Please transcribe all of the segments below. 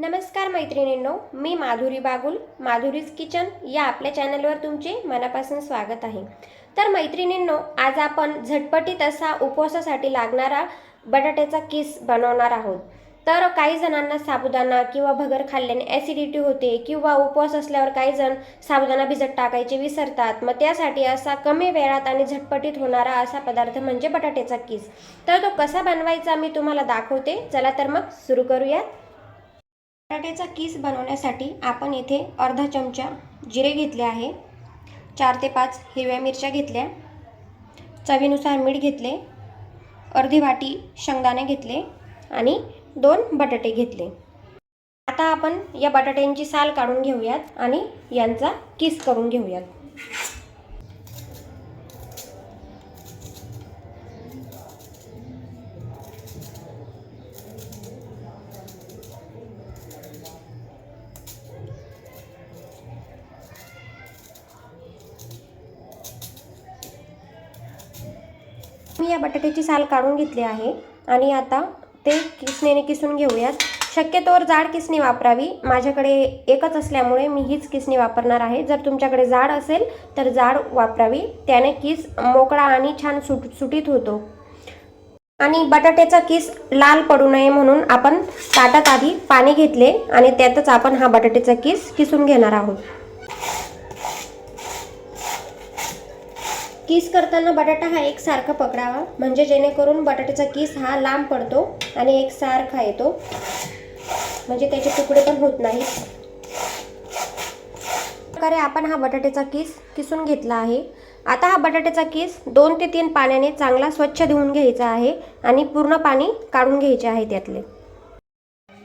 नमस्कार मैत्रिणींनो मी माधुरी बागुल माधुरीज किचन या आपल्या चॅनलवर तुमचे मनापासून स्वागत आहे. तर मैत्रिणींनो आज आपण झटपटीत असा उपवासासाठी लागणारा बटाट्याचा किस बनवणार आहोत. तर काही जणांना साबुदाणा किंवा भगर खाल्ल्याने ॲसिडिटी होते किंवा उपवास असल्यावर काही जण साबुदाणा भिजत टाकायचे विसरतात. मग त्यासाठी असा कमी वेळात आणि झटपटीत होणारा असा पदार्थ म्हणजे बटाट्याचा किस. तर तो कसा बनवायचा मी तुम्हाला दाखवते. चला तर मग सुरू करूयात. बटाट्याचा किस बनवण्यासाठी आपण इथे अर्धा चमचा जिरे घेतले आहे. चार ते पाच हिरव्या मिरच्या घेतल्या. चवीनुसार मीठ घेतले. अर्धी वाटी शेंगदाणे घेतले आणि दोन बटाटे घेतले. आता आपण या बटाट्यांची साल काढून घेऊयात आणि यांचा किस करून घेऊयात. मी या बटाट्याची साल काढून घेतली आहे आणि आता ते किसणीने किसून घेऊयात. शक्यतोवर जाड किसणी वापरावी. माझ्याकडे एकच असल्यामुळे मी हीच किसणी वापरणार आहे. जर तुमच्याकडे जाड असेल तर जाड वापरावी. त्याने किस मोकळा आणि छान सुट सुटीत होतो. आणि बटाट्याचा किस लाल पडू नये म्हणून आपण ताटात आधी पाणी घेतले आणि त्यातच आपण हा बटाट्याचा किस किसून घेणार आहोत. किस करताना बटाटा हा एकसारखा पकडावा. म्हणजे जेणेकरून बटाट्याचा किस हा लांब पडतो आणि एकसारखा येतो. म्हणजे त्याचे तुकडे पण होत नाहीत प्रकारे आपण हा बटाट्याचा किस किसून घेतला आहे. आता हा बटाट्याचा किस दोन ते तीन पाण्याने चांगला स्वच्छ धुवून घ्यायचा आहे आणि पूर्ण पाणी काढून घ्यायचे आहे त्यातले.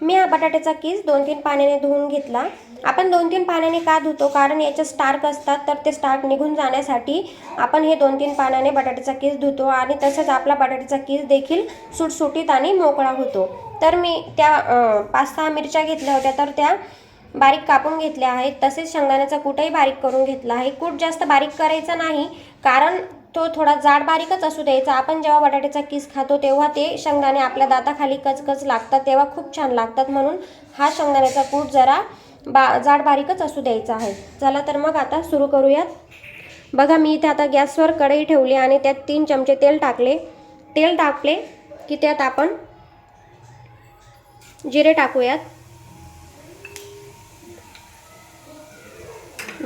मी हा बटाट्याचा किस दोन तीन पाण्याने धुवून घेतला. आपण दोन तीन पाण्याने का धुतो? कारण याच्यात स्टार्क असतात तर ते स्टार्क निघून जाण्यासाठी आपण हे दोन तीन पाण्याने बटाट्याचा केस धुतो आणि तसंच आपला बटाट्याचा केस देखील सुटसुटीत आणि मोकळा होतो. तर मी त्या पाच सहा मिरच्या घेतल्या होत्या तर त्या बारीक कापून घेतल्या आहेत. तसेच शेंगदाण्याचा कूटही बारीक करून घेतला आहे. कूट जास्त बारीक करायचा नाही कारण तो थोडा जाड बारीकच असू द्यायचा. आपण जेव्हा बटाट्याचा किस खातो तेव्हा ते शेंगदाणे आपल्या दाताखाली कचकच लागतात तेव्हा खूप छान लागतात. म्हणून हा शेंगदाण्याचा कूट जरा बा जाड बारीकच असू द्यायचा आहे. चला तर मग आता सुरू करूयात. बघा मी इथे आता गॅसवर कढई ठेवली आणि त्यात तीन चमचे तेल टाकले. तेल टाकले की त्यात आपण जिरे टाकूयात.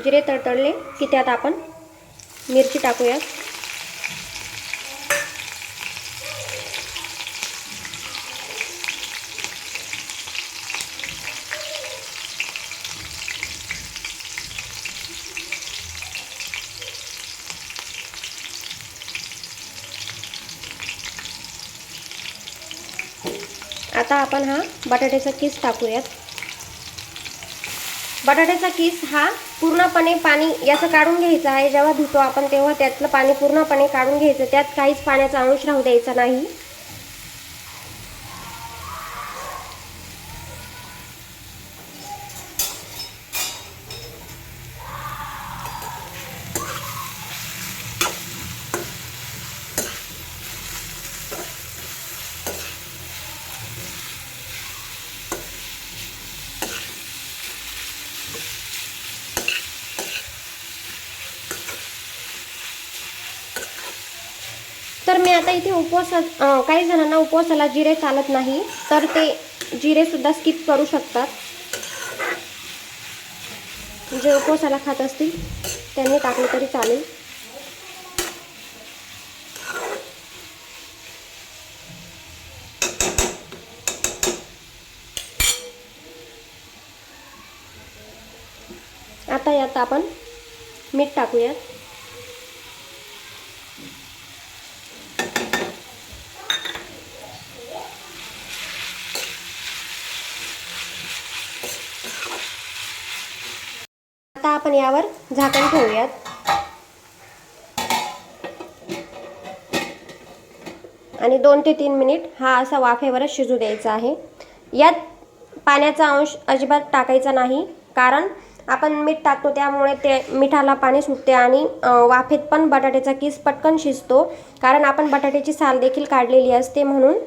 जिरे तडतडले की त्यात आपण मिरची टाकूयात. आता आपण हा बटाट्याचा किस टाकूयात. बटाट्याचा किस हा पूर्णपणे पाणी याचं काढून घ्यायचं आहे. जेव्हा धुतो आपण तेव्हा त्यातलं पाणी पूर्णपणे काढून घ्यायचं. त्यात काहीच पाण्याचा अंश राहू द्यायचा नाही तर मी आता इथे उपवास काही जणांना उपवासाला जिरे चालत नाही तर ते जिरे सुद्धा स्किप करू शकतात. जे उपवासाला खात असतील त्यांनी टाकले तरी चालेल. आता यात आपण मीठ टाकूयात. आता आपण यावर झाकण ठेवूयात. आणि दोन ते तीन मिनिट हा असा वाफेवरच शिजू द्यायचा आहे. यात पाण्याचा अंश अजिबात टाकायचा नाही कारण आपण मीठ टाकतो त्यामुळे ते मिठाला पाणी सुटते आणि वाफेत पण बटाट्याचा किस पटकन शिजतो कारण आपण बटाट्याची साल देखील काढलेली असते म्हणून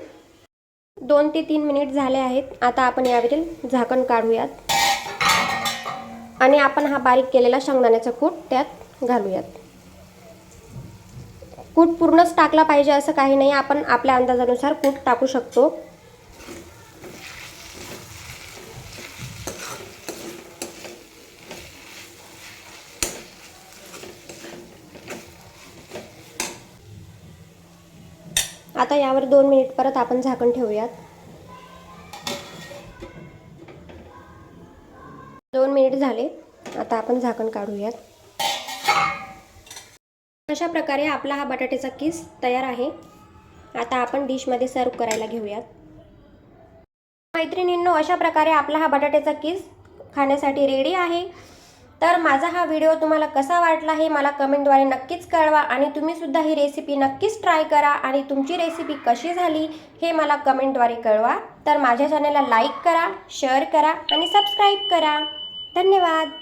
दोन ते तीन मिनिट झाले आहेत. आता आपण यावरील झाकण काढूयात. आणि आपण हा बारीक केलेला शेंगदाण्याचा कूट त्यात घालूयात. कूट पूर्णच टाकला पाहिजे असं काही नाही. आपण आपल्या अंदाजानुसार कूट टाकू शकतो. आता यावर दोन मिनिट परत आपण झाकण ठेवूयात. दोन मिनिट झाले. आता आपण झाकण काढूयात. अशा प्रकारे आपला हा बटाट्याचा किस तयार आहे. आता आपण डिशमध्ये सर्व करायला घेऊयात. मैत्रिणींनो अशा प्रकारे आपला हा बटाट्याचा किस खाण्यासाठी रेडी आहे. तर माझा हा व्हिडिओ तुम्हाला कसा वाटला हे मला कमेंटद्वारे नक्कीच कळवा आणि तुम्हीसुद्धा ही रेसिपी नक्कीच ट्राय करा आणि तुमची रेसिपी कशी झाली हे मला कमेंटद्वारे कळवा. तर माझ्या चॅनलला लाईक करा शेअर करा आणि सबस्क्राईब करा. धन्यवाद.